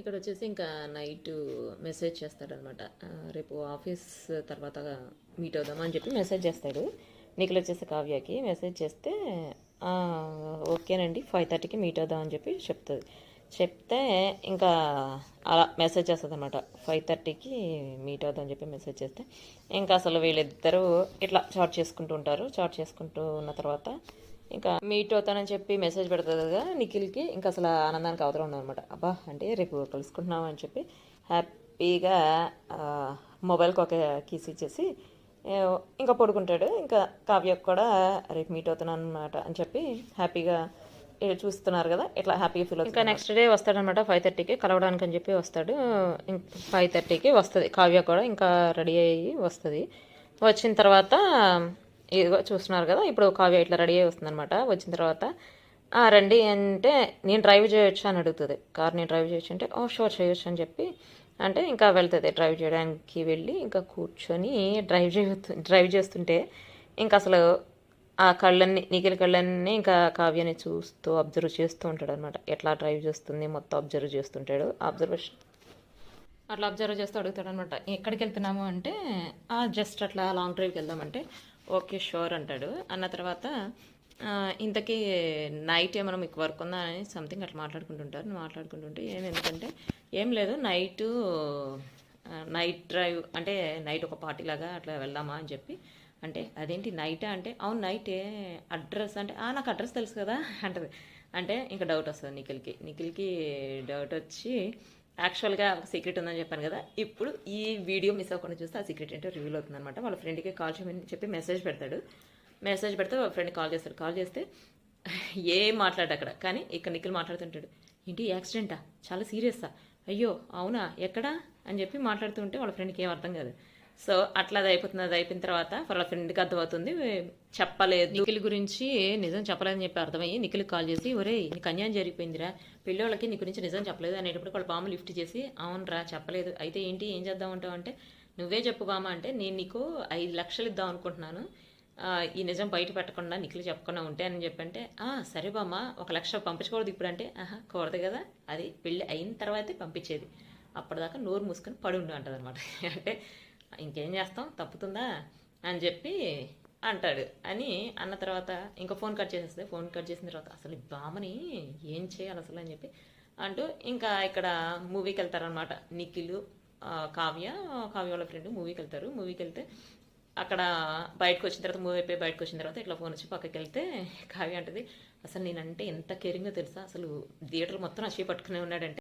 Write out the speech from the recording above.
ఇక్కడ వచ్చేసి ఇంకా నైట్ మెసేజ్ చేస్తాడనమాట. రేపు ఆఫీస్ తర్వాత మీట్ అవుదామా అని చెప్పి మెసేజ్ చేస్తాడు. నిఖిల్ వచ్చేసి కావ్యకి మెసేజ్ చేస్తే ఓకేనండి ఫైవ్ థర్టీకి మీట్ అవుదాం అని చెప్పి చెప్తుంది. చెప్తే ఇంకా అలా మెసేజ్ చేస్తుంది అనమాట ఫైవ్ థర్టీకి మీట్ అవుదాం అని చెప్పి మెసేజ్ చేస్తే. ఇంకా అసలు వీళ్ళిద్దరూ ఇట్లా చాట్ చేసుకుంటూ ఉంటారు. చాట్ చేసుకుంటూ ఉన్న తర్వాత ఇంకా మీట్ అవుతానని చెప్పి మెసేజ్ పెడుతుంది కదా నిఖిల్కి. ఇంకా అసలు ఆనందానికి అవతరం అనమాట అబ్బా అంటే రేపు కలుసుకుంటున్నాం అని చెప్పి హ్యాపీగా మొబైల్కి ఒక కీస్ ఇచ్చేసి ఇంకా పడుకుంటాడు. ఇంకా కావ్యకు కూడా రేపు మీట్ అవుతున్నాను అనమాట అని చెప్పి హ్యాపీగా చూస్తున్నారు కదా. ఇట్లా హ్యాపీ ఫీల్ ఇంకా నెక్స్ట్ డే వస్తాడనమాట ఫైవ్ థర్టీకి కలవడానికి అని చెప్పి వస్తాడు. ఫైవ్ థర్టీకి వస్తుంది. కావ్య కూడా ఇంకా రెడీ అయ్యి వస్తుంది. వచ్చిన తర్వాత ఇదిగో చూస్తున్నారు కదా ఇప్పుడు కావ్య ఇట్లా రెడీ అయ్యి వస్తుంది అనమాట వచ్చిన తర్వాత. రండి అంటే నేను డ్రైవ్ చేయొచ్చు అని అడుగుతుంది. కార్ నేను డ్రైవ్ చేయొచ్చు అంటే ఓ షోర్ చేయొచ్చు అని చెప్పి. అంటే ఇంకా వెళ్తుంది డ్రైవ్ చేయడానికి వెళ్ళి ఇంకా కూర్చొని డ్రైవ్ చేయొచ్చు డ్రైవ్ చేస్తుంటే ఇంకా అసలు ఆ కళ్ళన్ని నిఖిల్ కళ్ళన్నీ ఇంకా కావ్యని చూస్తూ అబ్జర్వ్ చేస్తూ ఉంటాడు అనమాట ఎట్లా డ్రైవ్ చేస్తుంది మొత్తం అబ్జర్వ్ చేస్తుంటాడు. అబ్జర్వేషన్. అట్లా అబ్జర్వ్ చేస్తూ అడుగుతాడు అనమాట ఎక్కడికి వెళ్తున్నాము అంటే జస్ట్ అట్లా లాంగ్ డ్రైవ్కి వెళ్దామంటే ఓకే షూర్ అంటాడు. అన్న తర్వాత ఇంతకీ నైట్ ఏమైనా మీకు వర్క్ ఉందా అని సంథింగ్ అట్లా మాట్లాడుకుంటుంటారు. మాట్లాడుకుంటుంటే ఏం ఎందుకంటే ఏం లేదు నైట్ నైట్ డ్రైవ్ అంటే నైట్ ఒక పార్టీ లాగా అట్లా వెళ్దామా అని చెప్పి అంటే అదేంటి నైటా అంటే అవును నైటే అడ్రస్ అంటే నాకు అడ్రస్ తెలుసు కదా అంటది. అంటే ఇంకా డౌట్ వస్తుంది నిఖిల్కి. నిఖిల్కి డౌట్ వచ్చి యాక్చువల్గా ఒక సీక్రెట్ ఉందని చెప్పాను కదా ఇప్పుడు ఈ వీడియో మిస్ అవ్వకుండా చూస్తే ఆ సీక్రెట్ ఏంటో రివీల్ అవుతుంది అనమాట వాళ్ళ ఫ్రెండ్కి కాల్ చేయమని చెప్పి మెసేజ్ పెడతాడు. మెసేజ్ పెడితే వాళ్ళ ఫ్రెండ్ కాల్ చేస్తాడు. కాల్ చేస్తే ఏం మాట్లాడు అక్కడ. కానీ ఇక్కడ నిఖిల్ మాట్లాడుతుంటాడు ఏంటి యాక్సిడెంటా చాలా సీరియస్సా అయ్యో అవునా? ఎక్కడా? అని చెప్పి మాట్లాడుతుంటే వాళ్ళ ఫ్రెండ్కి ఏం అర్థం కాదు. సో అట్లా అది అయిపోతుంది అది అయిపోయిన తర్వాత వాళ్ళ ఫ్రెండ్కి అర్థమవుతుంది. చెప్పలేదు. నిఖిల్ గురించి నిజం చెప్పలేదని చెప్పి అర్థమయ్యి నిఖిల్ కాల్ చేసి ఒరే నీకు అన్యాయం జరిగిపోయిందిరా. పిల్లోళ్ళకి నీ గురించి నిజం చెప్పలేదు అనేటప్పుడు వాళ్ళ బామ్మ లిఫ్ట్ చేసి అవునరా చెప్పలేదు. అయితే ఏంటి ఏం చేద్దాం అంటావు? అంటే నువ్వే చెప్పు బామ్మ అంటే నేను నీకు ఐదు లక్షలు ఇద్దాం అనుకుంటున్నాను. ఈ నిజం బయట పెట్టకుండా నిఖిల్ చెప్పకుండా ఉంటే అని చెప్పంటే "ఆ, సరే బామ్మ ఒక లక్ష పంపించకూడదు ఇప్పుడు అంటే ఆహా కూడదు కదా. అది పెళ్ళి అయిన తర్వాతే పంపించేది. అప్పటిదాకా నోరు మూసుకొని పడి ఉండు అంటది అంటే ఇంకేం చేస్తాం? తప్పుతుందా? అని చెప్పి అంటాడు. అని అన్న తర్వాత ఇంకా ఫోన్ కట్ చేసేస్తే ఫోన్ కట్ చేసిన తర్వాత అసలు బామని బామ్మని ఏం చేయాలి అసలు అని చెప్పి అంటూ ఇంకా ఇక్కడ మూవీకి వెళ్తారనమాట నిఖిలు కావ్య కావ్య వాళ్ళ ఫ్రెండ్ మూవీకి వెళ్తారు. మూవీకి వెళ్తే అక్కడ బయటకు వచ్చిన తర్వాత మూవీ అయిపోయి బయటకు వచ్చిన తర్వాత ఇట్లా ఫోన్ వచ్చి పక్కకి వెళ్తే కావ్య అంటది అసలు నేనంటే ఎంత కేరింగ్గా తెలుసా? అసలు థియేటర్ మొత్తం అచ్చి పట్టుకునే ఉన్నాడంటే.